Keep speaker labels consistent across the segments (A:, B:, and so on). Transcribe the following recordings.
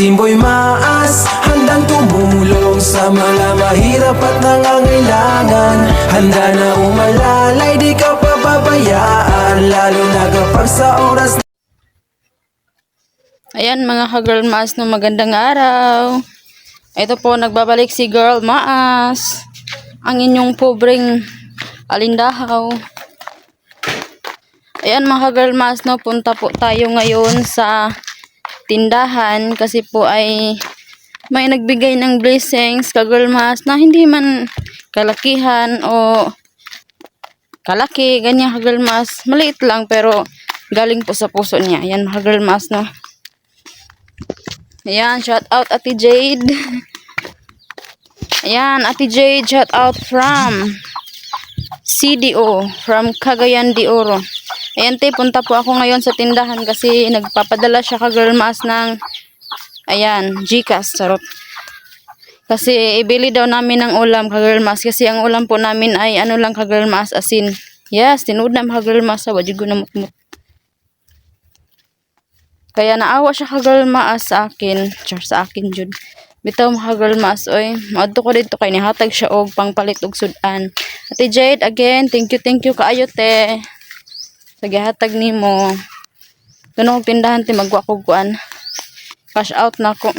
A: Timboy Maas Handang tumulong sa mga mahirap at nangangailangan Handa na umalalay, di ka pababayaan Lalo na kapag sa oras
B: Ayan mga ka-girl maas no magandang araw. Ito po nagbabalik si girl maas. Ang inyong pobreng alindahaw. Ayan mga ka-girl maas no punta po tayo ngayon sa tindahan kasi po ay may nagbigay ng blessings ka-girl maas na hindi man kalakihan o kalaki, ganyan ka-girl maas. Maliit lang pero galing po sa puso niya. Ayan mga ka-girl maas no. Ayan, shout out Ate Jade. Ayan, Ate Jade, shout out from CDO, from Cagayan de Oro. Ayan, te, punta po ako ngayon sa tindahan kasi nagpapadala siya ka girl maas ng, ayan, Gcash, sarot. Kasi ibili daw namin ng ulam ka girl maas kasi ang ulam po namin ay ano lang ka girl maas asin. Yes, tinuod na mga girl maas, wajig ko na mutmut. Kaya naawa siya ka girl maas sa akin. Char sa akin jud. Bitaw mga girl maas oy. Maadto ko dito kay nihatag siya og pangpalit og sudan. Ate Jade again, thank you thank you kaayo te. Sa gihatag nimo. Og tindahan ti magwa ko kuan. Cash out na ko.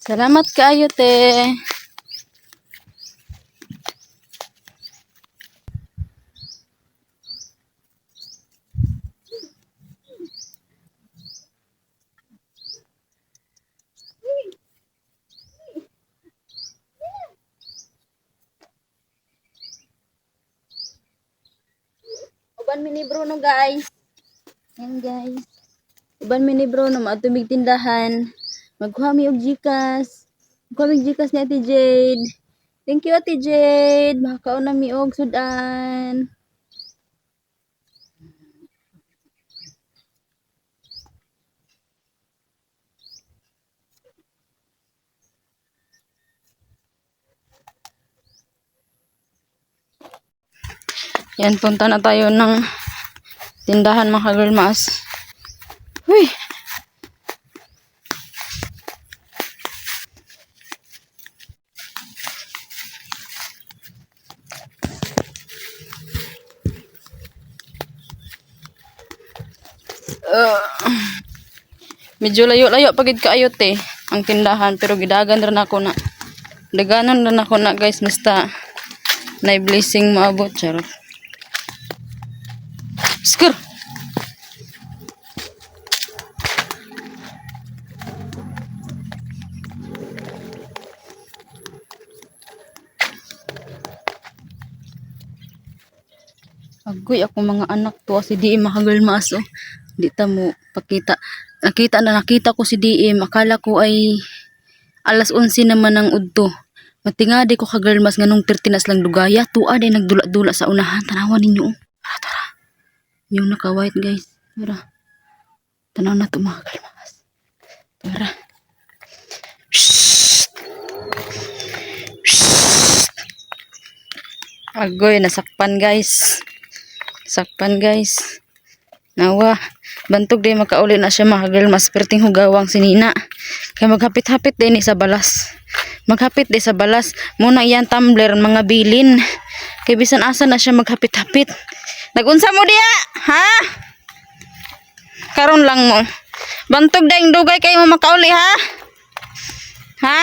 B: Salamat kaayo te. Uban mi ni Bruno guys. Yan guys. Uban mi ni Bruno maatubig tindahan. Magkuha mi og Gcash. Magkuha mi og Gcash ni Ate Jade. Thank you Ate Jade. Makakaon na mi og sudan. Yan, punta na tayo ng tindahan mga girl mas. Uy! Uh, medyo layo-layo pagid kaayo te ang tindahan pero gidagan rin ako na daganan rin ako na guys basta na blessing maabot charot Skr! Agoy ako mga anak to si DM makagal maaso. Di ta mo pakita. Nakita na nakita ko si DM. Akala ko ay alas 11 naman ng udto. Matingadi ko kagal mas nganong 13 nas lang dugaya. Tuad ay nagdula-dula sa unahan. Tanawan ninyo. Yung naka-white guys. Tara. Tanaw na to mga kalmas. Tara. Agoy, nasakpan guys. Sakpan guys. Nawa. Bantog din makauli na siya mga girl. Perting hugawang sinina. Kaya maghapit-hapit din sa balas. Maghapit din sa balas. Muna iyan tumbler mga bilin. Kaya bisan asa na siya maghapit-hapit. Nagunsa mo diya? Ha? Karon lang mo. Bantog daing dugay kayo mo makauli ha? Ha?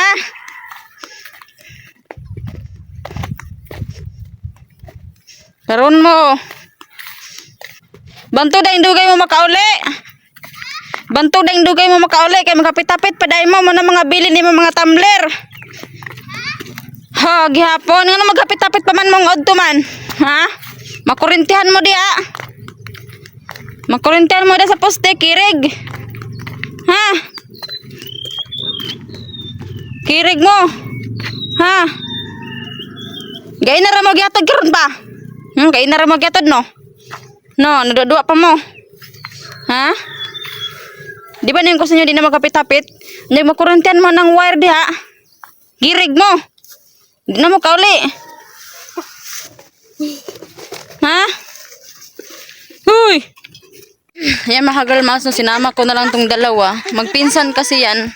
B: Karon mo. Banto daing dugay mo makauli. Banto daing dugay mo makauli kay magkapit-tapit paday mo mo na mga bilin ni mga tumbler. Ha, gihapon ngano magkapit-tapit pa man mong odto man. Ha? Makurintihan mo diha. Makurintihan mo diha sa poste kirig. Ha? Kirig mo. Ha? Gay na ra mo gihatag karon pa. Hmm, gay na ra mo gihatod no. No, nadudua pa mo. Ha? Di ba niyong gusto nyo di na magkapit-tapit? Hindi makuruntian mo ng wire diha. Girig mo. Di na mo kauli. Ha? Huy! Ayan mga girl mas, no, sinama ko na lang tong dalawa. Magpinsan kasi yan.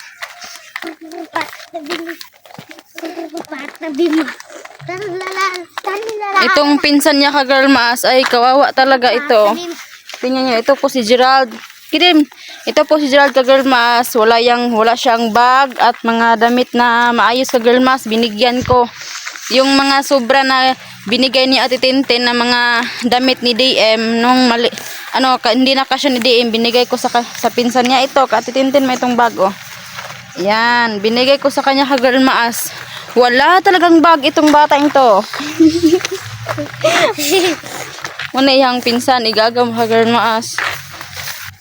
B: Itong pinsan niya ka girl mas ay kawawa talaga ito. Tingnan niyo, ito po si Gerald. Kirim, ito po si Gerald ka girl mas. Wala, yang, wala siyang bag at mga damit na maayos ka girl mas. Binigyan ko. Yung mga sobra na binigay ni Ate Tintin na mga damit ni DM nung mali, ano, ka, hindi na kasya ni DM, binigay ko sa, sa pinsan niya ito. Ka Ate Tintin, may itong bag oh. Yan, binigay ko sa kanya ka girl maas. Wala talagang bag itong batang to. Muna iyang pinsan, igagam ka girl maas.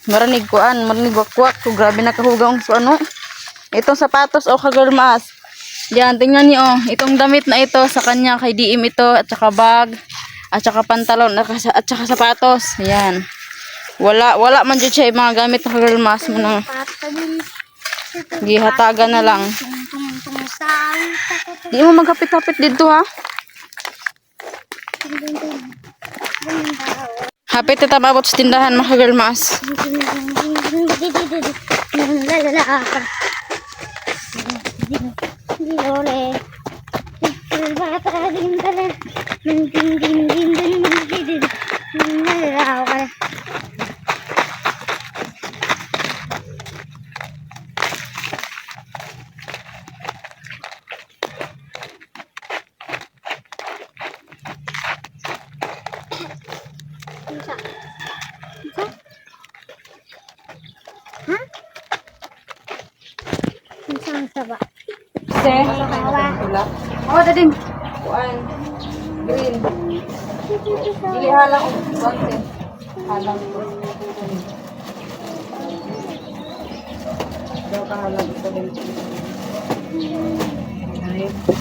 B: Marinig ko an, marinig wakwak ko. Grabe na kahugang so ano. Itong sapatos o kagal maas. Yan, tingnan niyo oh. Itong damit na ito sa kanya kay DM ito at saka bag at saka pantalon at saka, at saka sapatos. Yan. Wala wala man jud siya mga gamit na kagal maas mo nang gihatagan na lang. Di mo magkapit-kapit dito ha. Hapit na tababot sa tindahan mga জীবনে
C: দিন দিন দিন দিন দিন দিন দিন দিন দিন দিন দিন দিন দিন দিন দিন দিন দিন দিন দিন
B: maas. Te. Oh, dadim. Kuan. Green. Dili halang og konti. Halang ko. Daw ka halang ito din.
D: Metro?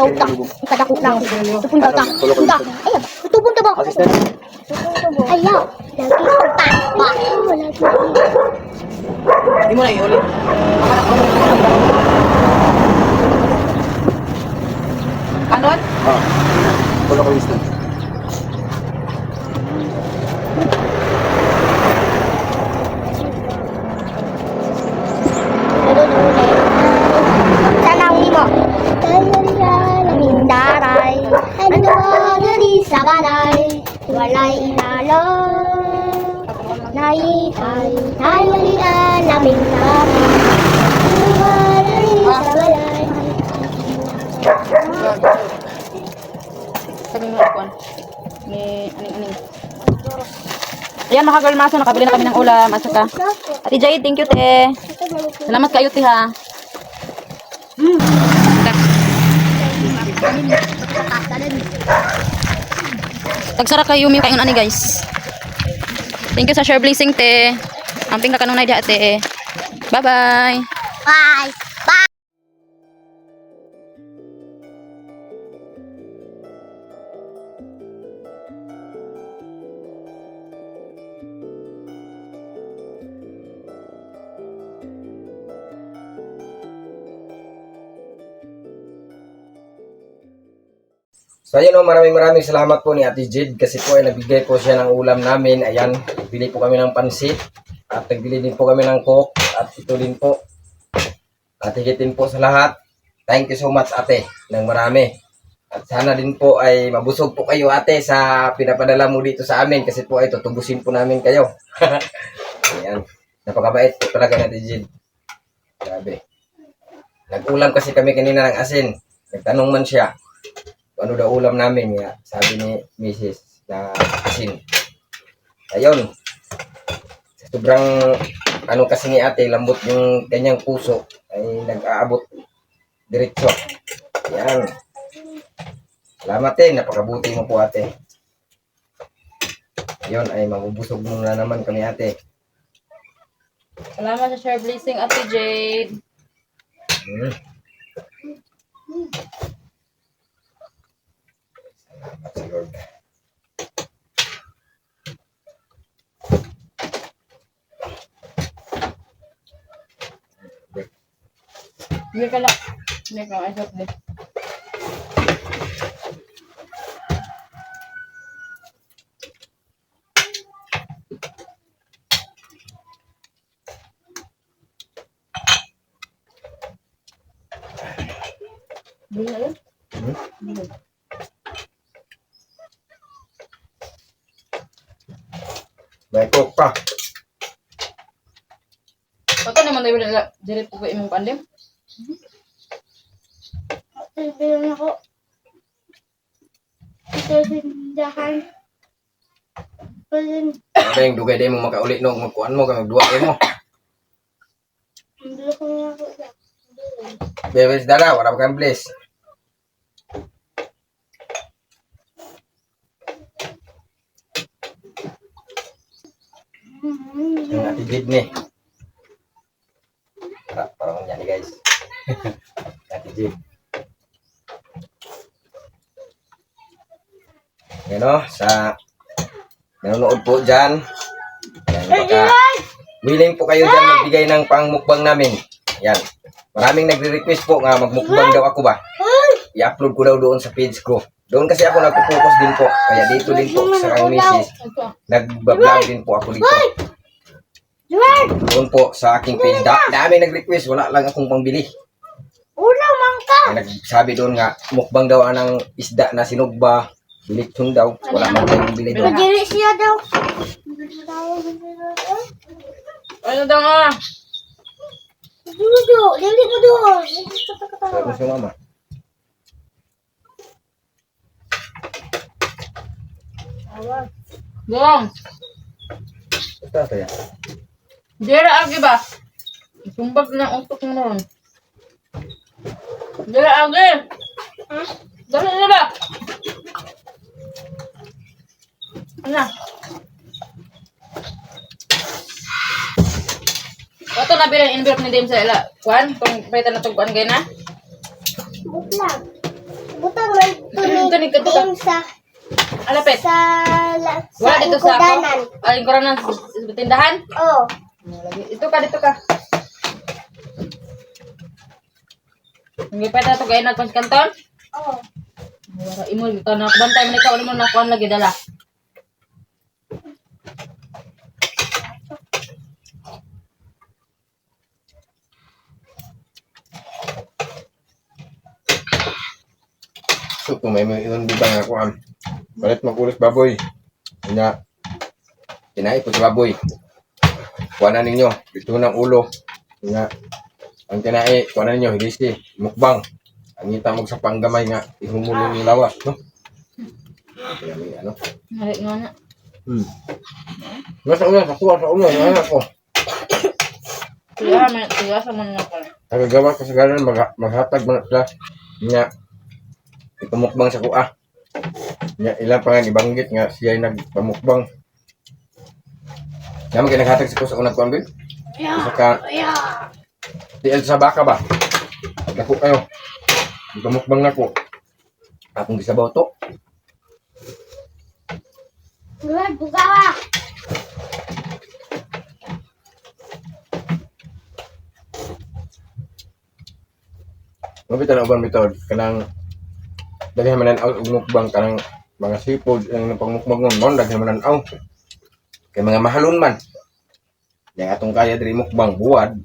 C: Daw ta. Kadako lang. Tupon daw ta. Tupon sa balay?
B: Sabi mo kuan. Ni aning-aning. Ayan mga girl maso, nakabili na kami ng ulam at saka Ate Jay, thank you te. Salamat kayo te ha. Mm. Tagsara kayo mi kayon ani guys. Thank you sa share blessing te. Amping ka kanunay di ate. Bye-bye.
C: Bye. Bye.
E: So ayun o, maraming maraming salamat po ni Ate Jid kasi po ay nagbigay po siya ng ulam namin. Ayan, bili po kami ng pansit nagbili din po kami ng coke at ito din po. At higit din po sa lahat, thank you so much ate ng marami. At sana din po ay mabusog po kayo ate sa pinapadala mo dito sa amin kasi po ay tutubusin po namin kayo. Ayan, napakabait po talaga Ate Jid. Grabe. Nag-ulam kasi kami kanina ng asin. Nagtanong man siya ano daw ulam namin nga sabi ni Mrs. na asin. Ayun. Sobrang ano kasi ni ate, lambot yung kanyang puso ay nag-aabot diretso. Yan. Salamat eh, napakabuti mo po ate. Ayun, ay mabubusog muna naman kami ate.
B: Salamat sa share blessing, Ate Jade.
E: Hmm. Salamat sa Lord.
B: Hindi ka lang. Hindi ka, shop din. Hindi na yun.
E: May coke pa.
B: Ito naman tayo nila. Diret po ba pandim?
C: Sabihin ako. Ito sindahan.
E: Yung dugay din mo makauli no, magkuhan mo, magduwa kayo mo.
C: hindi ko nga ako.
E: Bebes dala, wala kang bless. Yung ati Jid ni. Para, parang yan guys. ati Jid. Yan o, sa nanonood po dyan. Yan, baka willing po kayo dyan magbigay ng pangmukbang namin. Yan. Maraming nagre-request po nga magmukbang daw ako ba. I-upload ko daw doon sa page ko. Doon kasi ako nagpo-focus din po. Kaya dito din po sa kang misis. Nag-vlog din po ako dito. Doon po sa aking page. Da dami nag-request. Wala lang akong pambili.
C: Ulam man ka!
E: Kaya nagsabi doon nga, mukbang daw anang isda na sinugba. Bilitsyon daw. Wala man tayong bili doon.
C: Pagdiri siya daw.
B: Ano daw nga?
C: Dudo, dili mo doon.
E: Sabi si mama.
B: Gong.
E: Basta kaya.
B: Dira agi ba? Sumbag na utok mo ron. Dira agi. Dali dira. Ano? Wato na bilang envelope ni Dim sa ila. Kwan, kung pwede na tugkuan kayo na.
C: Butang. Butang man
B: Ito ni
C: din sa
B: Alapit.
C: sa la- sa
B: Wala dito sa ako. Aling koranan sa tindahan.
C: Oh.
B: Ito ka, dito ka. Hindi pa ito kayo nagpas kanton?
C: Oh.
B: Wala imo ito na bantay man ikaw mo nakuan lagi dala.
E: So, kung may mga iyon bibang ako am. Balit magulit baboy. Kanya, kinain po si baboy. Kuha na ninyo. Ito ng ulo. Kanya, ang kinain, kuha na ninyo. Higisi. Mukbang. Ang ngita mo sa panggamay nga. Ihumulong yung lawas. No? Kaya may ano.
B: Nari nga na.
E: Hmm. Nasa ulo, sa kuha, sa ulo. Yung anak ko.
B: Tiya, may tiya sa man na ko.
E: Nagagawa ka sa galan, mag maghatag mo na sila. Nga, ipamukbang sa kuha. Nga, ilan pa nga ibanggit nga siya nagpamukbang. Nga, magkaya naghatag sa kuha sa unang kuhan, Bill? Isa ka,
C: Yeah.
E: tiil sa baka ba? Dako kayo. Ipamukbang na ko. Akong gisabaw to.
C: Good, bukawa.
E: Mabita na uban bitaw kanang daghan manan aw og mukbang kanang mga seafood ang pangmukbang nun mon daghan manan aw. Kay mga mahalon man. Yang atong kaya diri mukbang buwad.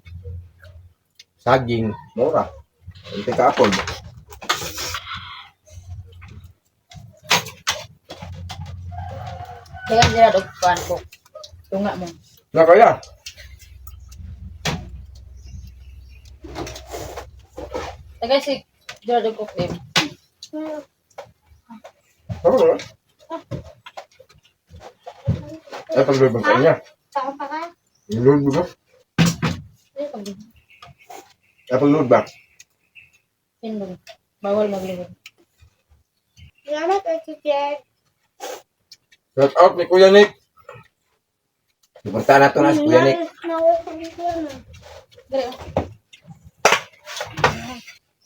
E: Saging, mura. Hindi ka apol.
B: Kaya dira og kuan ko. Tunga mo.
E: Na kaya.
B: Tagay si dira og ko Dim.
E: Oo. Ay, pag-load ka niya.
C: Saan pa ka?
E: Load mo ba? Ay, pag-load ba?
B: Bawal.
C: Salamat, Archie
E: Shout out ni Kuya Nick. Pupunta na to na si Kuya Nick.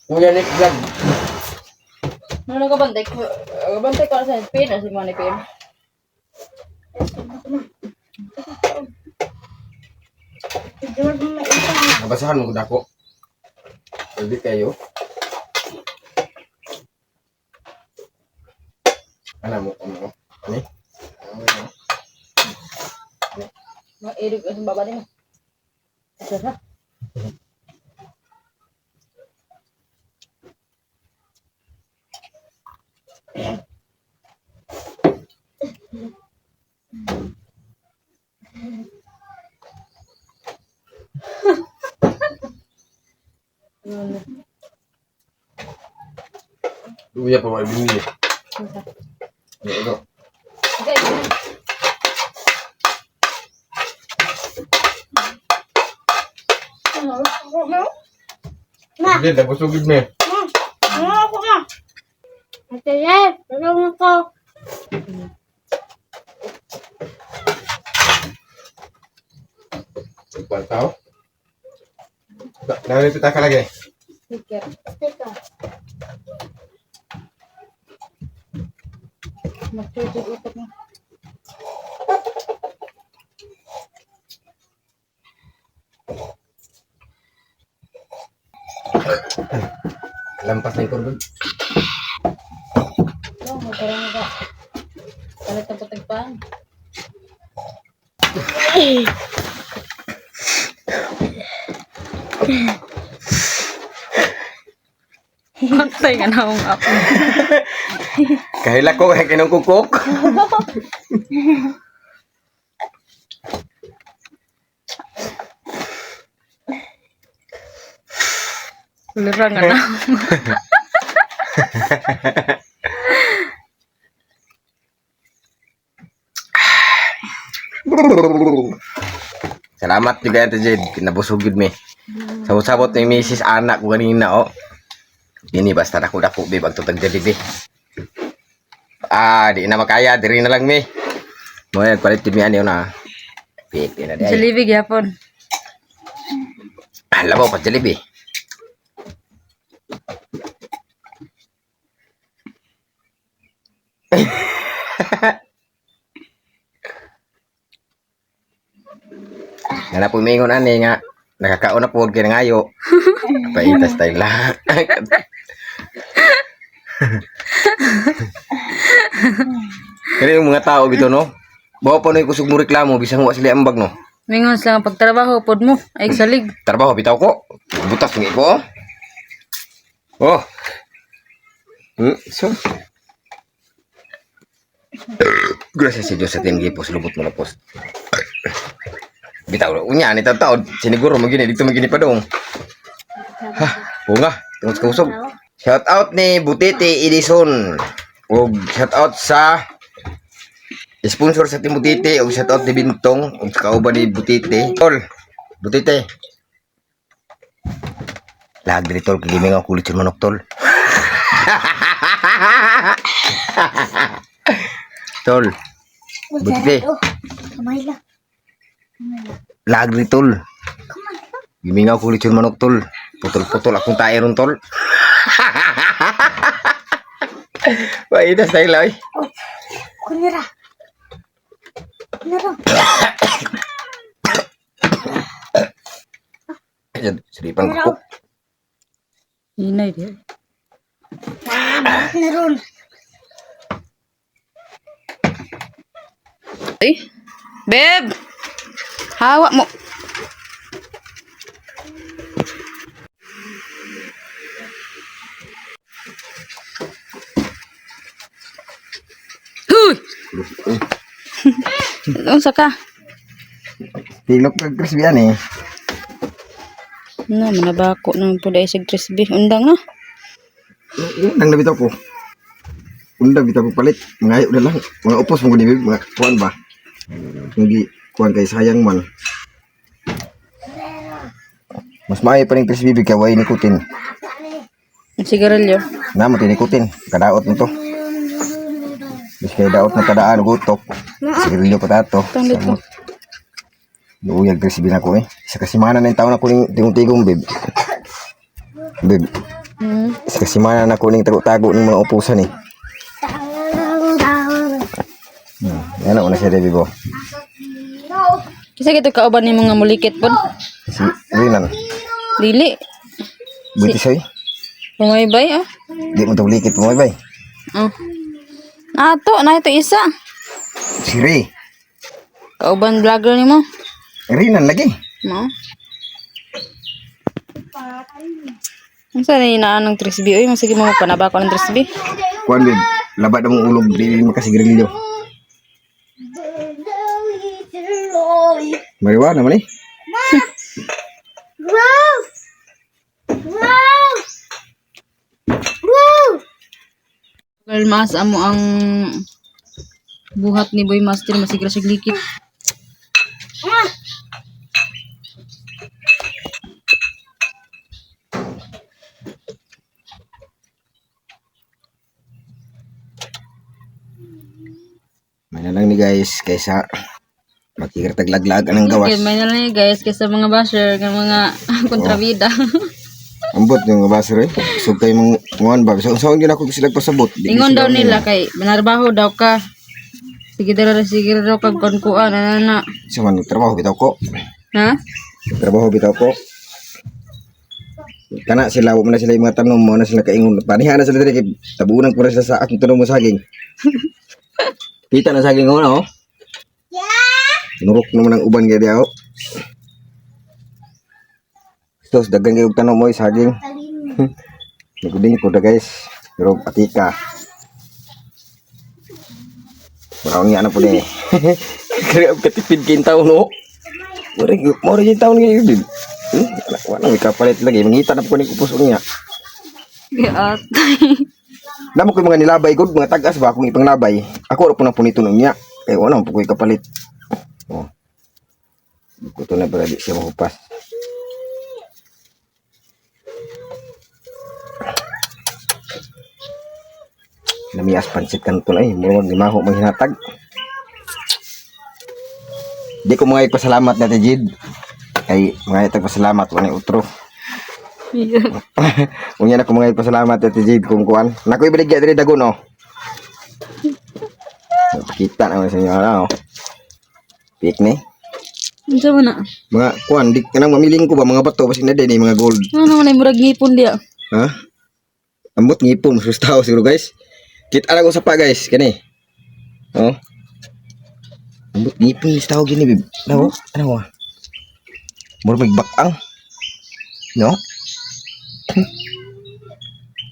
E: Kuya Nick vlog.
B: Ano ka bantay ko? Bantay ko sa pin si Money PM.
E: Nabasahan mo ko dako. Pwede kayo. Ano mo? Ano mo? Ano?
B: Mag-edit ka sa baba din. Isa
E: Luya pa wala binili. Ano ito? Hindi, tapos ugid na.
C: Ano ako na? Ate Yes, tulungan ko.
E: Ipal tao. Narito ta ka lagi.
B: Sticker.
C: Teka.
B: Mag-chuchig utak mo.
E: Lampas na yung kordon.
B: Oh, magkaroon ka. Palit ang patagpaan. Matay ka na akong ako.
E: Kahila ko kaya kinong kukok.
B: Lirang ka na.
E: Salamat juga Ate Jed. Kinabusugid mi. Sabot-sabot ni Mrs. Anak ko kanina, oh. Ini basta dako dako be bagto tagdali be. Ah, di na makaya, diri na lang mi. Mo yan, palit mi ano na. Piti na di. ay.
B: Jalebi gyapon.
E: Ah, Labaw pa Jollibee. Nga na po mingon ani nga nakakaon na po kay ngayo. Paitas tayo lang. Kaya yung mga tao bito no. Bawa pa yung kusog mo reklamo bisang wa sila ambag no.
B: Mingon sa pagtrabaho pod mo ay salig.
E: Trabaho bitaw ko. Butas ng ko. Oh. Hmm, so. Gracias sa Diyos sa tingin po lubot mo na post. Bitaw, unya ni taon siniguro magini dito magini pa dong. Ha, bunga, tungos ka usog. Shout out ni Butete Edison. O shout out sa sponsor sa Team Butete o shout out ni Bintong sa kauban ni Butete. Tol, Butete. Lag diri tol kiliming ang kulit sa manok tol. tol. Butete.
C: Kamay lang.
E: Lag diri tol. Giming ang kulit sa manok tol. Putol-putol akong tae ron tol. Paitas tayo lang.
C: Kunira. Kunira.
E: Ayan, Siripan ko.
B: Inay di.
C: Naroon.
B: Ay. Beb. Hawa mo. Huy! Unsa ka?
E: Tilok ng crispy yan eh.
B: Na, manabako na po dahil sa crispy. Undang na.
E: Nang nabitaw ko. undang kita palit. Ngayo na lang. Mga upos mo ni mga kuan ba. Hindi kuan kay sayang man. Mas maayo pa rin tres bibig kay way nikutin.
B: Ang sigarilyo.
E: Na mo tinikutin. Kadaot mo to. Bis kay daot na kadaan gutok. Sigarilyo pa tato.
B: Tang dito.
E: Luuyag tres bibig ako eh. Sa kasimana na yung taon ako ning tigong-tigong bib. Bib.
B: Hmm.
E: Sa kasimana na ako ning tago-tago ng mga upusan eh. Hmm. Yan ako na siya Debbie Bo.
B: Kasi kito kauban ni mga mulikit po.
E: Si Rinan.
B: Dili.
E: Buti sa'yo.
B: Pumaybay ah.
E: Di mo tablikit mo bay.
B: Oh. Ato, na ito isa.
E: Si Ray.
B: Kauban vlogger ni mo.
E: Rinan lagi.
B: Mo. Ang sana inaan ng trisby. Uy, masige mo panaba ko ng trisby.
E: Kuan bib. Labat na mong ulog. Di makasigarilyo. Mariwa naman eh.
C: Wow! Wow! Wow!
B: Girl, mas amo ang buhat ni Boy Master masigra siya likit.
E: May na lang ni guys. Kaysa makikirtaglag-lag ang gawas.
B: Okay, may na lang yun, guys kaysa mga basher ng mga kontrabida.
E: Ambot yung baser eh. So kayo mong muan ba. So saan yun ako sila pasabot.
B: Ingon daw nila kay manarbaho daw ka. Sige daw sige daw kag konkuan ana na.
E: Sa man trabaho bitaw ko.
B: Ha?
E: Trabaho bitaw ko. Kana sila mo na sila yung mga tanong mo na sila kaingon. Panihan na sila diri kay tabunan ko na sila sa aking tanong mo saging. Kita na saging ko na oh. Nurok naman ang uban kaya diya oh. Sos, dagang kayo tanong mo yung saging. Naguding ko na guys. Pero atika. Marami nga na po na eh. Kaya katipid kayo taon no. Mori, mori yung taon ngayon din. Hmm? Wala, may kapalit lagi. Mangita na po ni kupos niya.
B: Giat.
E: Namo ko yung mga nilabay good, mga tagas ba akong ipanglabay. Ako ra po na punito nun niya. Kaya wala po ko yung kapalit. Oh. Ito na pala di siya mahupas. Namias pansit kan to ay, muro ni maho mo hinatag. Di ko mga ipasalamat na Jid. Ay, mga ipasalamat wala utro. Unya na ko mga ipasalamat at Jade kung kuan. Nako ibaligya diri dagon oh. Kita naman sa inyo ano. Pik ni.
B: Unsa man na?
E: Mga kuan di kanang mamiling ko ba mga bato basi na din mga gold.
B: Ano man ay murag ngipon dia.
E: Ha? Ambot ngipon sus tao siguro guys. Kita lang ko sa pa guys kani. Oh. Ambot ngipon ni tao gini bib. Ano? Ano? Murag magbakang. No?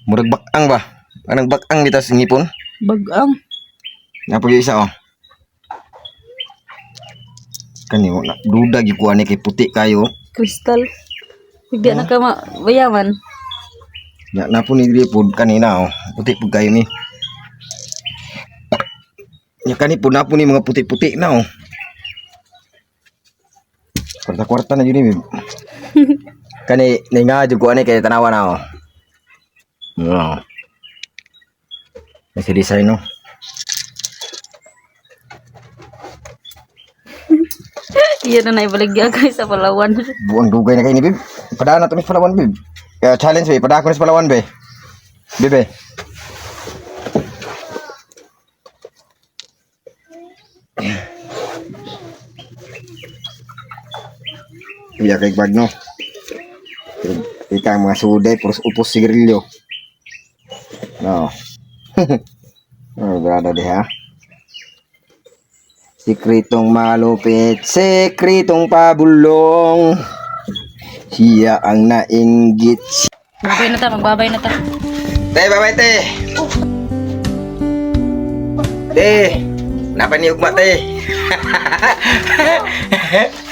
E: Murag bakang ba? Anong bakang dito sa ngipon?
B: Bagang.
E: Napo yung isa oh. Kani mo na duda gyud ko ani kay puti kayo.
B: Kristal. Hindi na ka ma bayaman.
E: Ya napo ni diri pod kanina oh. Puti pud kayo ni. Ya kani po napo ni mga puti-puti na oh. Kwarta-kwarta na yun ni. Kani ninga jud ko ani kay tanawa na oh. Oh. May design no.
B: Iya na naibaligya guys sa Palawan.
E: Buang dugay na kayo ni Bib. Padaan na to ni Palawan, Bib. Kaya challenge, Bib. Padaan ko ni sa Palawan, Bib. Bib, eh. Iya kay bag no. Ika ang mga suday, puros upos sigarilyo. No. oh, berada deh ha. Sikritong malupit, sikritong pabulong. Siya ang nainggit.
B: Magbabay na ta, magbabay na ta.
E: Te, babay te. Te, napa ni ugma te?